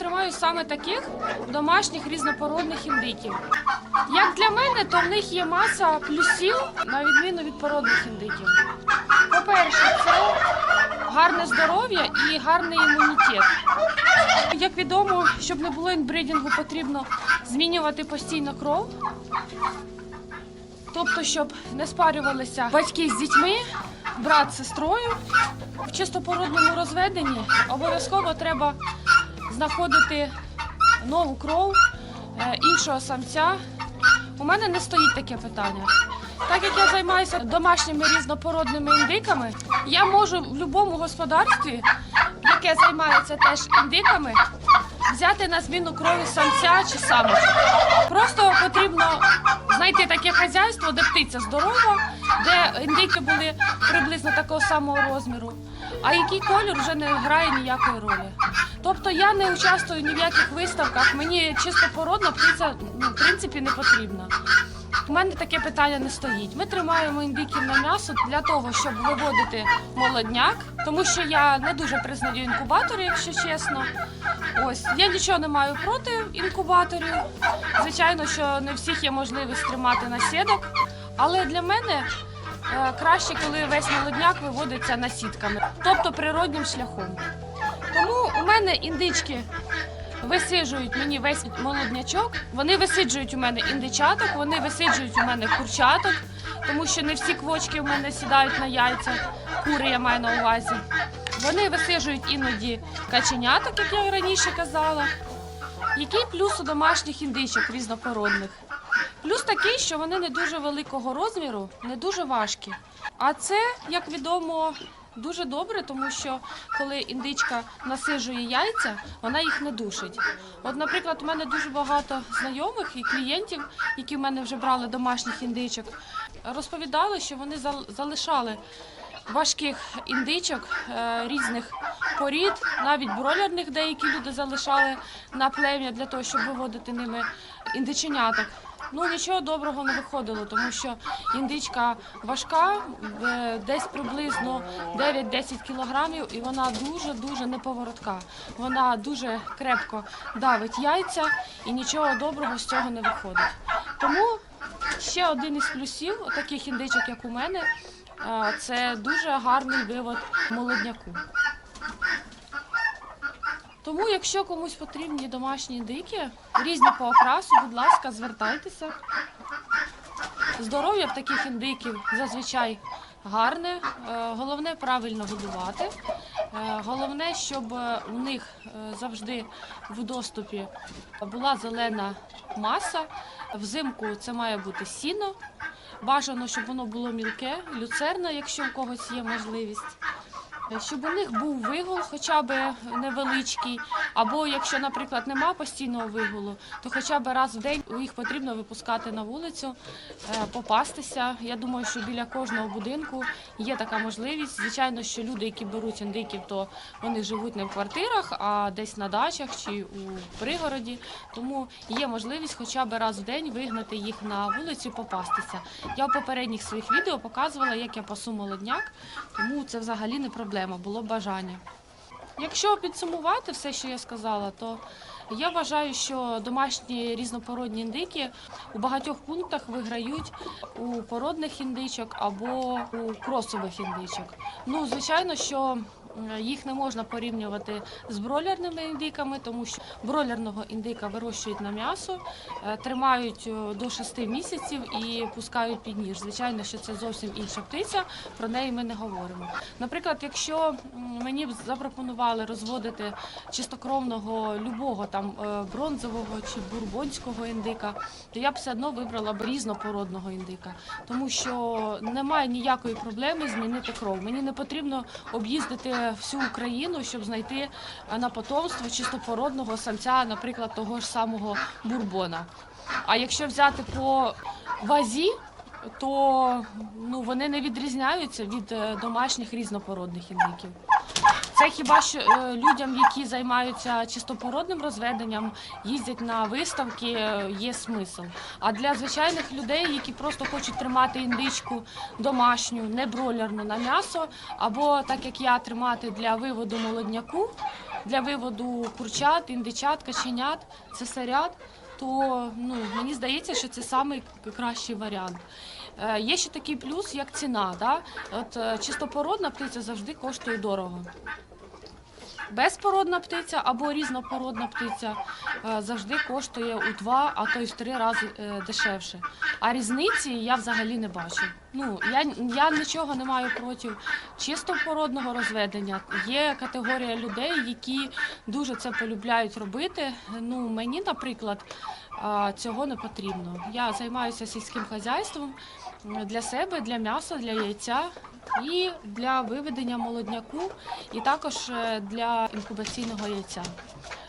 тримаю саме таких домашніх різнопородних індиків. Як для мене, то в них є маса плюсів на відміну від породних індиків. По-перше, це гарне здоров'я і гарний імунітет. Як відомо, щоб не було інбридінгу, потрібно змінювати постійно кров. Тобто, щоб не спарювалися батьки з дітьми, брат з сестрою. В чистопородному розведенні обов'язково треба знаходити нову кров е, іншого самця. У мене не стоїть таке питання. Так як я займаюся домашніми різнопородними індиками, я можу в будь-якому господарстві, яке займається теж індиками, взяти на зміну крові самця чи самочку. Просто потрібно знайти таке хазяйство, де птиця здорова, де індики були приблизно такого самого розміру. А який колір вже не грає ніякої ролі. Тобто я не участвую ні в яких виставках, мені чисто породна птиця ну, в принципі не потрібна. У мене таке питання не стоїть. Ми тримаємо індиків на м'ясо для того, щоб виводити молодняк, тому що я не дуже признаю інкубатори, якщо чесно. Ось я нічого не маю проти інкубаторів. Звичайно, що не всіх є можливість тримати на сіток, але для мене краще, коли весь молодняк виводиться насідками, тобто природнім шляхом. Тому у мене індички висиджують мені весь молоднячок. Вони висиджують у мене індичаток, вони висиджують у мене курчаток, тому що не всі квочки у мене сідають на яйця. Кури я маю на увазі. Вони висиджують іноді каченяток, як я раніше казала. Який плюс у домашніх індичок різнопородних? Плюс такий, що вони не дуже великого розміру, не дуже важкі. А це, як відомо, дуже добре, тому що коли індичка насиджує яйця, вона їх не душить. От, наприклад, у мене дуже багато знайомих і клієнтів, які в мене вже брали домашніх індичок, розповідали, що вони зал- залишали важких індичок е, різних порід, навіть бройлерних деякі люди залишали на плем'я для того, щоб виводити ними індиченяток. Ну нічого доброго не виходило, тому що індичка важка, е, десь приблизно 9-10 кілограмів, і вона дуже дуже неповоротка. Вона дуже крепко давить яйця, і нічого доброго з цього не виходить. Тому ще один із плюсів таких індичок, як у мене, е, це дуже гарний вивод молодняку. Тому, якщо комусь потрібні домашні індики, різні по окрасу, будь ласка, звертайтеся. Здоров'я в таких індиків зазвичай гарне. Е, Головне правильно годувати. Е, Головне, щоб е, у них завжди в доступі була зелена маса. Взимку це має бути сіно. Бажано, щоб воно було мілке, люцерна, якщо у когось є можливість. Е, Щоб у них був вигул, хоча б невеличкий, або якщо, наприклад, нема постійного вигулу, то хоча б раз в день їх потрібно випускати на вулицю, е, попастися. Я думаю, що біля кожного будинку є така можливість. Звичайно, що люди, які беруть індиків, то вони живуть не в квартирах, а десь на дачах чи у пригороді. Тому є можливість хоча б раз в день вигнати їх на вулицю попастися. Я в попередніх своїх відео показувала, як я пасу молодняк, тому це взагалі не проблема, було бажання. Якщо підсумувати все, що я сказала, то я вважаю, що домашні різнопородні індики у багатьох пунктах виграють у породних індичок або у кросових індичок. Ну, звичайно, що їх не можна порівнювати з бройлерними індиками, тому що бройлерного індика вирощують на м'ясо, е, тримають е, до 6 місяців і пускають під ніж. Звичайно, що це зовсім інша птиця, про неї ми не говоримо. Наприклад, якщо мені б запропонували розводити чистокровного любого там е, бронзового чи бурбонського індика, то я б все одно вибрала б різнопородного індика, тому що немає ніякої проблеми змінити кров. Мені не потрібно об'їздити всю Україну, щоб знайти е, на потомство чистопородного самця, наприклад, того ж самого бурбона. А якщо взяти по вазі, то ну, вони не відрізняються від е, домашніх різнопородних індиків. Це хіба що е, людям, які займаються чистопородним розведенням, їздять на виставки, е, є смисл. А для звичайних людей, які просто хочуть тримати індичку домашню, не бройлерну на м'ясо, або так як я тримати для виводу молодняку, для виводу курчат, індичат, каченят, цесарят, то ну, мені здається, що це самий кращий варіант. Е, Є ще такий плюс, як ціна. Да? От е, чистопородна птиця завжди коштує дорого. Безпородна птиця або різнопородна птиця е, завжди коштує у два, а то й в три рази е, дешевше. А різниці я взагалі не бачу. Ну я, я нічого не маю проти чистопородного розведення. Є категорія людей, які дуже це полюбляють робити. Ну мені, наприклад, цього не потрібно. Я займаюся сільським хазяйством для себе, для м'яса, для яйця і для виведення молодняку, і також е, для інкубаційного яйця.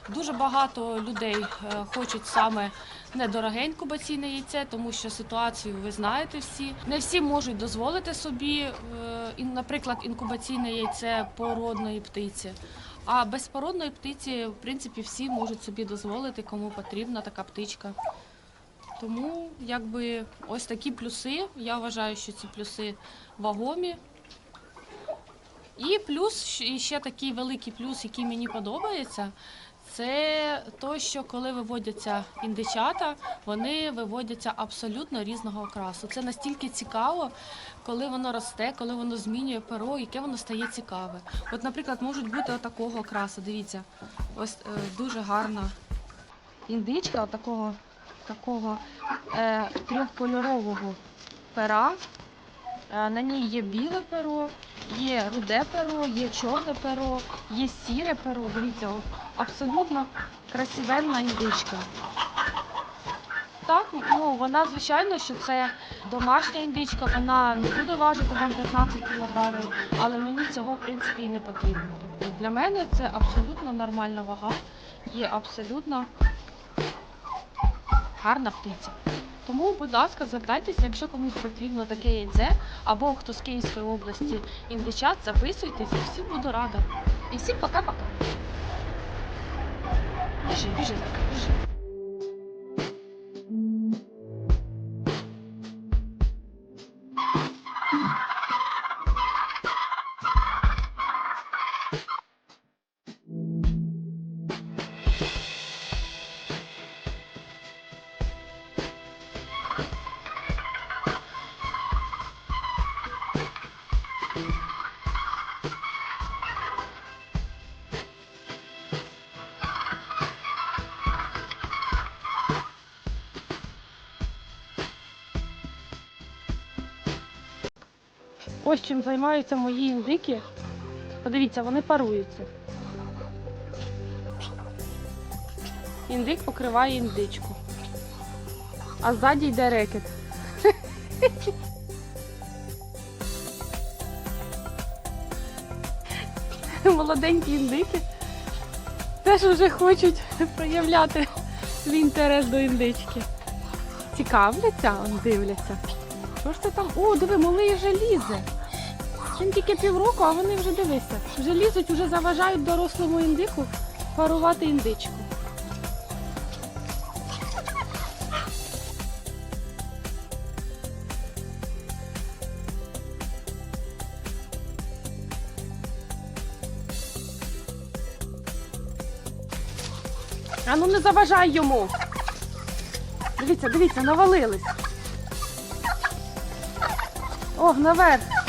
Дуже багато людей е, хочуть саме недороге інкубаційне яйце, тому що ситуацію ви знаєте всі. Не всі можуть дозволити собі, е, наприклад, інкубаційне яйце породної птиці. А безпородної птиці, в принципі, всі можуть собі дозволити, кому потрібна така птичка. Тому якби ось такі плюси. Я вважаю, що ці плюси вагомі. І плюс і ще такий великий плюс, який мені подобається, це то, що коли виводяться індичата, вони виводяться абсолютно різного окрасу. Це настільки цікаво, коли воно росте, коли воно змінює перо, яке воно стає цікаве. От, наприклад, можуть бути отакого окрасу. Дивіться, ось е, дуже гарна індичка, такого, такого е, трьохкольорового пера. Е, На ній є біле перо, є руде перо, є чорне перо, є сіре перо. Дивіться, абсолютно красивенна індичка. Так, ну вона звичайно, що це домашня індичка, вона не буде важити вам 15 кілограмів, але мені цього в принципі і не потрібно. Тобто для мене це абсолютно нормальна вага, є абсолютно гарна птиця. Тому, будь ласка, звертайтеся, якщо комусь потрібно таке яйце, або хто з Київської області індичат, записуйтесь, і всім буду рада. І всім пока-пока. 闭嘴闭嘴 Ось чим займаються мої індики. Подивіться, вони паруються. Індик покриває індичку. А ззаді йде рекет. Молоденькі індики теж вже хочуть проявляти свій інтерес до індички. Цікавляться, дивляться. Що ж це там? О, диви, малий вже лізе. Він тільки півроку, а вони вже дивися. Вже лізуть, вже заважають дорослому індику парувати індичку. А ну не заважай йому. Дивіться, дивіться, навалились. Ох, наверх.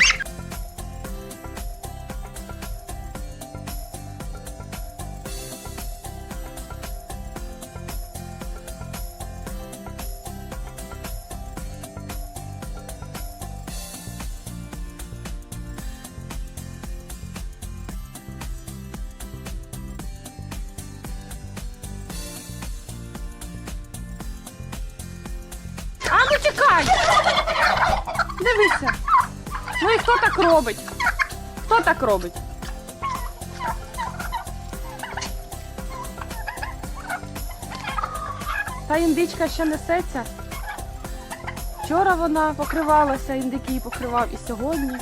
Дивися. Ну і хто так робить? Хто так робить? Та індичка ще несеться. Вчора вона покривалася, індики її покривав і сьогодні.